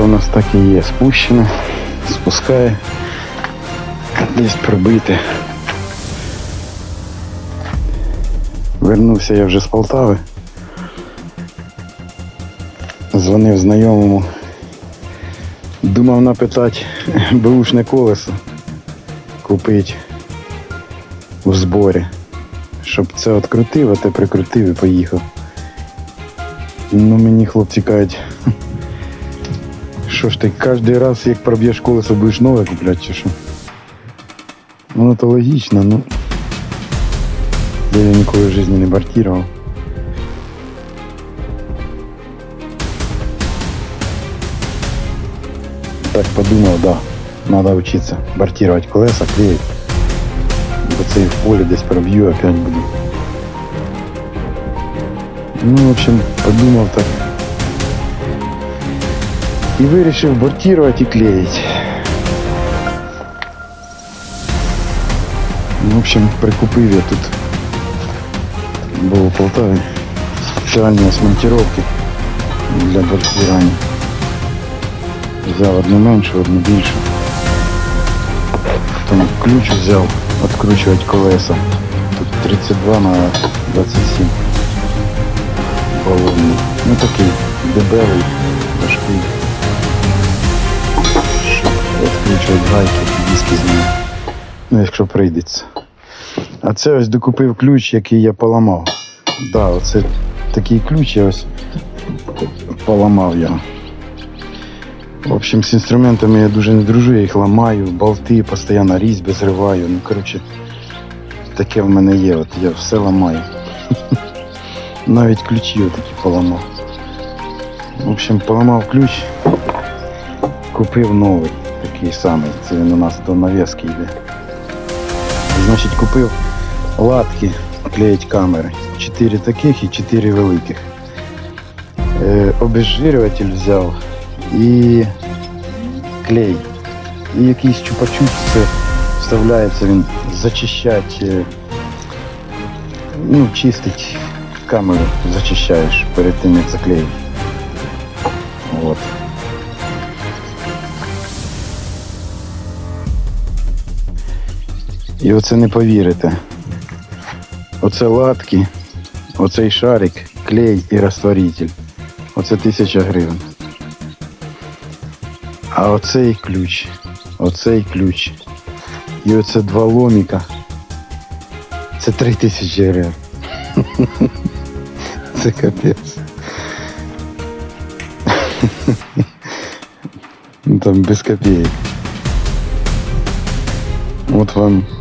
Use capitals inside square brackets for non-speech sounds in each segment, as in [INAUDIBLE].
Колесо у нас так і є спущене, спускає, десь пробите. Вернувся я вже з Полтави. Дзвонив знайомому. Думав напитати беушне колесо купити в зборі. Щоб це відкрутив, а те прикрутив і поїхав. Ну мені хлопці кажуть, що ж ти кожен раз, як проб'єш колесо, будеш нове купляти чи що? Ну то логічно, ну. Я ніколи в житті не бортував. Так подумал, да, надо учиться бортировать колеса, клеить. Бо це і в полі десь проб'ю, опять буду. Ну, в общем, подумав так. І вирішив бортировать і клеїть. Ну, в общем, прикупив я тут. Був у Полтаві спеціальні ось монтировки для бортирования. Взяв одну меншу, одну більшу. Потім ключ взяв відкручувати колеса. Тут 32 на 27 балонний. Ну такий дебелий, важкий. Гайки, диски з. Ну, якщо прийдеться. А це ось докупив ключ, який я поламав. Да, оце такий ключ я ось поламав його. В общем, з інструментами я дуже не дружу, я їх ламаю, болти, постійно різьби зриваю. Ну, коротше, таке в мене є, от я все ламаю. [LAUGHS] Навіть ключі отакі поламав. В общем, поламав ключ, купив новий, такий самий. Це він у нас до нав'язки йде. Значить, купив латки клеїть камери. Чотири таких і чотири великих. Е, обезжирюватель взяв і клей. І якийсь чупа-чуп це вставляється, він зачищать, е, ну, чистить камеру, зачищаєш перед тим, як заклеїш. От. І оце не повірите. Оце латки, оцей шарик, клей і розтворитель. Оце тисяча гривень. А оцей ключ, оцей ключ. І оце два ломіка. Це три тисячі гривень. [LAUGHS] Це капець. [LAUGHS] Ну, Там без копеек. От вам.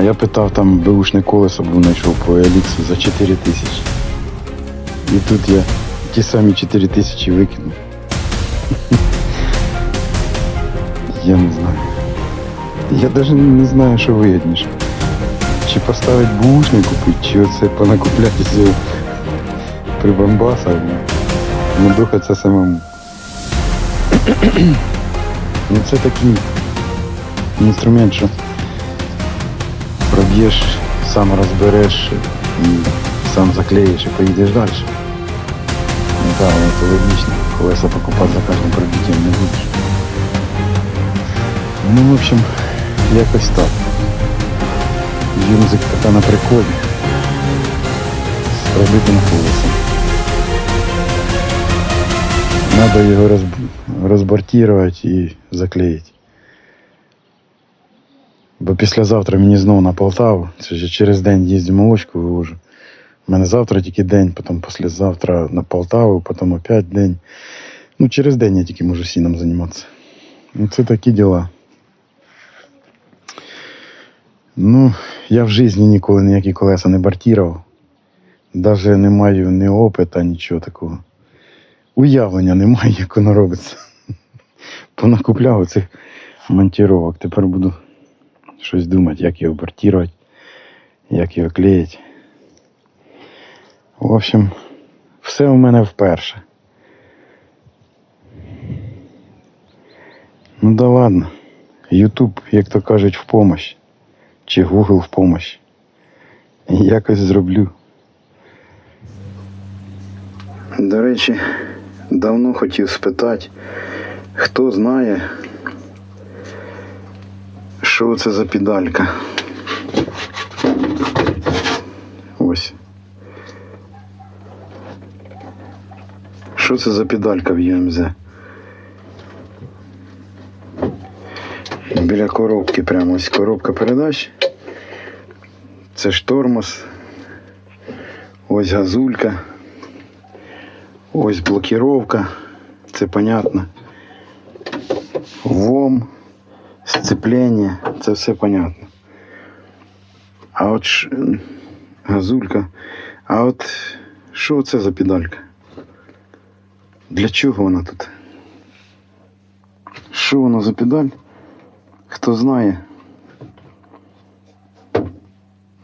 А я питав там беушне колесо, був знайшов по Еліксу за 4 тисячі. І тут я ті самі 4 тисячі викинув. [LAUGHS] Я не знаю. Я навіть не знаю, що вигідніше. Чи поставити бушник купити, чи оце понакупляти цього прибамбаса. Ну, духа це самому. [CLEARS THROAT] ну це такий інструмент, що проб'єш, сам розбереш і сам заклеїш і поїдеш далі. Ну так, це логічно. Колеса покупати за кожним пробіттям не будеш. Ну, в общем, якось так. Юнзик така на приколі. З пробитим колесом. Надо його розб... розбортувати і заклеїти. Бо післязавтра мені знову на Полтаву. Це вже через день їздю молочку вивожу. У мене завтра тільки день, потім післязавтра на Полтаву, потім опять день. Ну, через день я тільки можу сіном займатися. Ну, це такі діла. Ну, я в житті ніколи ніякі колеса не бортував. Навіть не маю ні опита, нічого такого. Уявлення немає, як воно робиться. Понакупляв цих монтировок. Тепер буду щось думати, як його бортувати, як його клеїти. В общем, все у мене вперше. Ну да ладно. Ютуб, як то кажуть, в помощь. Чи Google в помощь. Якось зроблю. До речі, Давно хотів спитати, хто знає, що це за педалька. Ось. Що це за педалька в ЮМЗ? Біля коробки прямо ось коробка передач. Це ж тормоз. Ось газулька. Ось блокировка. Це понятно. Сцеплення, це все понятно. А от ш... газулька. А от що це за педалька? Для чого вона тут? Що воно за педаль? Хто знає?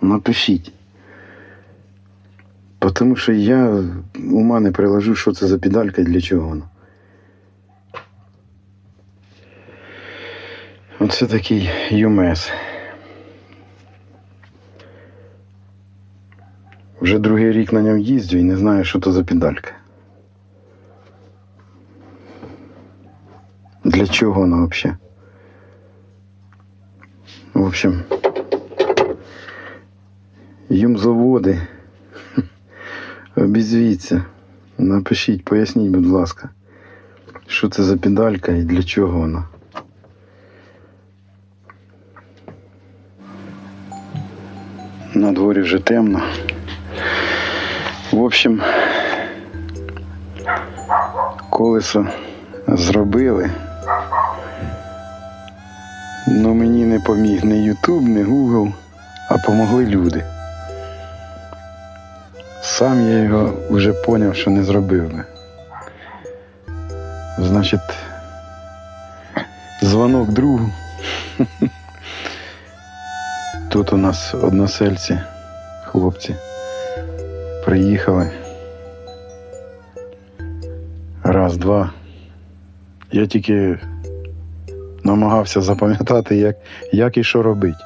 Напишіть. Тому що я ума не приложу, що це за педалька і для чого вона. Оце такий ЮМС. Вже другий рік на ньому їздю і не знаю, що то за педалька. Для чого вона взагалі? В общем, юмзаводи. [LAUGHS] Обізвіться. Напишіть, поясніть, будь ласка, що це за педалька і для чого вона. На дворі вже темно. В общем, колесо зробили. Ну мені не поміг ні Ютуб, ні Google, а помогли люди. Сам я його вже поняв, що не зробив би. Значить, дзвонок другу. [LAUGHS] Тут у нас односельці, хлопці, приїхали. Раз, два. Я тільки намагався запам'ятати, як, як і що робити.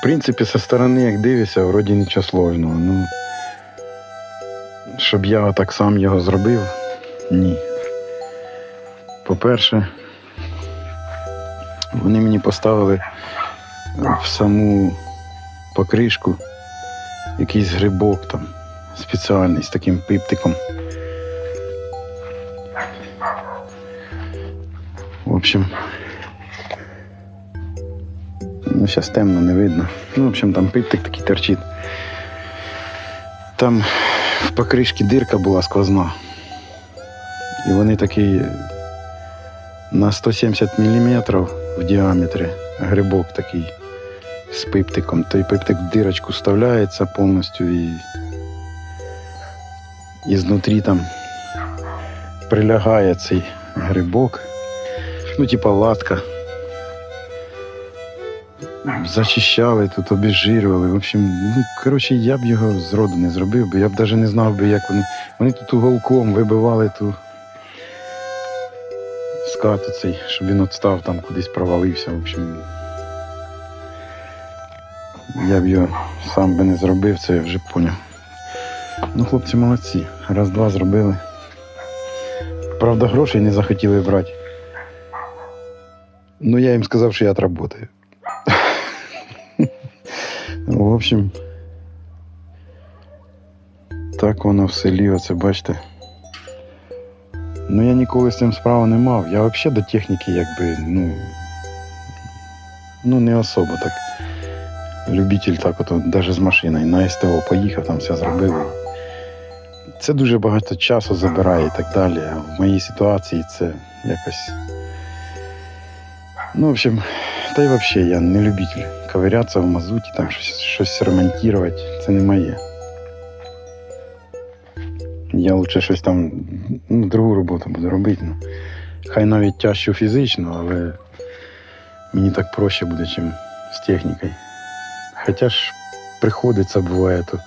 В принципі, со сторони, як дивишся, вроді нічого сложного. Ну, щоб я так сам його зробив, ні. По-перше, вони мені поставили в саму покришку якийсь грибок там спеціальний з таким пиптиком. В общем, ну, зараз темно, не видно. Ну, в общем, там пиптик такий торчить. Там в покришці дирка була сквозна. І вони такі на 170 мм в діаметрі грибок такий з пиптиком. Той пиптик в дирочку вставляється повністю і, і знутрі там прилягає цей грибок. Ну, типа латка. Зачищали тут, обезжирювали. В общем, ну, коротше, я б його зроду не зробив, бо я б навіть не знав би, як вони. Вони тут уголком вибивали ту скату цей, щоб він отстав там кудись провалився. В общем. Я б його сам би не зробив, це я вже поняв. Ну, хлопці молодці. Раз-два зробили. Правда, грошей не захотіли брати. Ну, я їм сказав, що я отработаю. В общем, так воно в селі, оце бачите. Ну я ніколи з цим справи не мав. Я взагалі до техніки якби, ну. Ну, не особо так. Любитель так, от, навіть з машиною на СТО поїхав, там все зробив. Це дуже багато часу забирає і так далі. А в моїй ситуації це якось. Ну, в общем, та й взагалі я не любитель ковирятися в мазуті, там щось, щось ремонтувати. Це не моє. Я лучше щось там, ну, другу роботу буду робити. Ну. Хай навіть тяжче фізично, але мені так проще буде, ніж з технікою. Хоча ж приходиться буває то.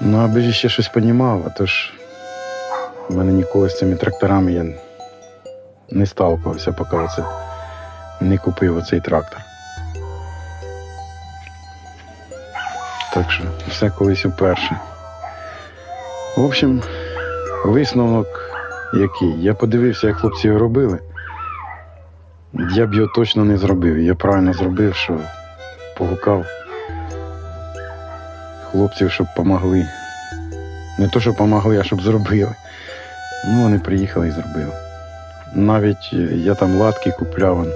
Ну, аби ж ще щось понімав, а то ж в мене ніколи з цими тракторами я не сталкувався, поки оце не купив оцей трактор. Так що все колись уперше. В общем, висновок який? Я подивився, як хлопці його робили. Я б його точно не зробив. Я правильно зробив, що погукав хлопців, щоб помогли. Не то, щоб помогли, а щоб зробили. Ну, вони приїхали і зробили. Навіть е, я там латки купляв,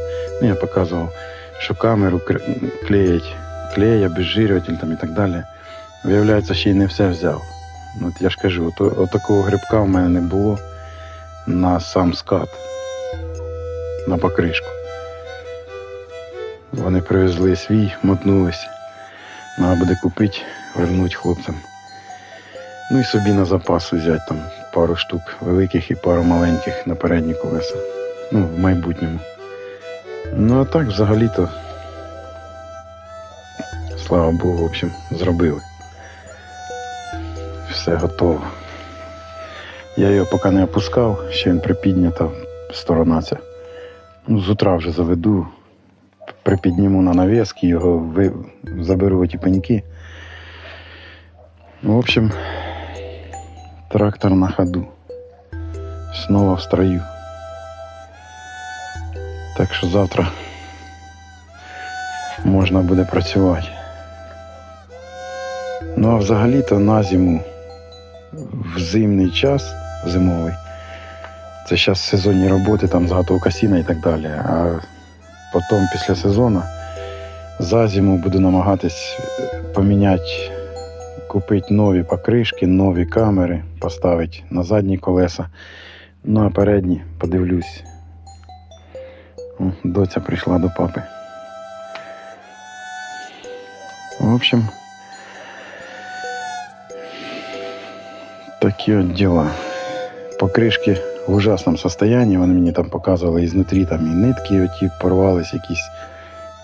ну, я показував, що камеру клеять, клея, безжирюватель там і так далі. Виявляється, ще й не все взяв. От я ж кажу, от, от такого грибка в мене не було на сам скат, на покришку. Вони привезли свій, мотнулися. Треба буде купити, вернути хлопцям. Ну і собі на запас взяти там пару штук великих і пару маленьких на передні колеса. Ну, в майбутньому. Ну а так взагалі-то, слава Богу, в общем, зробили. Все готово. Я його поки не опускав, ще він припіднята сторона ця. Ну, з утра вже заведу, припідніму на навески, його ви... заберу ті пеньки. В общем, трактор на ходу. Снова в строю. Так що завтра можна буде працювати. Ну а взагалі-то на зиму в зимний час, зимовий, це зараз сезонні роботи, там заготовка сіна і так далі. А потім після сезону за зиму буду намагатись е, поміняти, купити нові покришки, нові камери, поставити на задні колеса. Ну а передні подивлюсь. Доця прийшла до папи. В общем, такі от діла. Покришки в ужасному состоянии. Вони мені там показували ізнутрі там і нитки оті порвались якісь.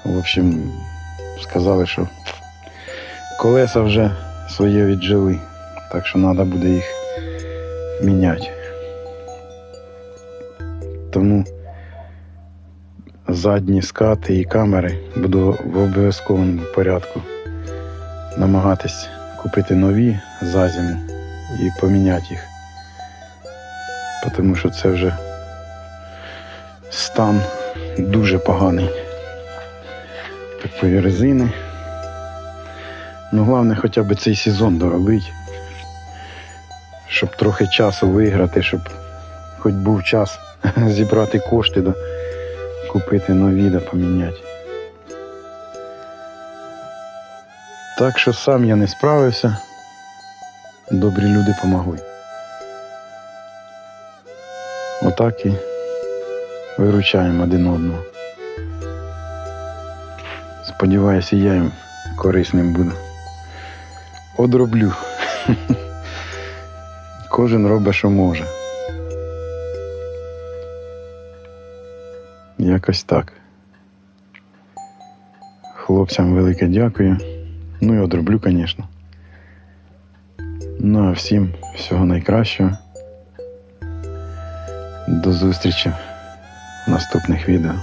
В общем, сказали, що колеса вже своє віджили. Так що треба буде їх міняти. Тому задні скати і камери буду в обов'язковому порядку намагатись купити нові за зиму і поміняти їх. Тому що це вже стан дуже поганий такої резини. Ну, головне хоча б цей сезон доробити, щоб трохи часу виграти, щоб хоч був час [LAUGHS] зібрати кошти, да, купити нові да поміняти. Так що сам я не справився, добрі люди помогли. Отак і виручаємо один одного. Сподіваюся, я їм корисним буду. Одроблю. [LAUGHS] Кожен робить, що може. Якось так. Хлопцям велике дякую. Ну і одроблю, звісно. Ну а всім всього найкращого. До зустрічі в наступних відео.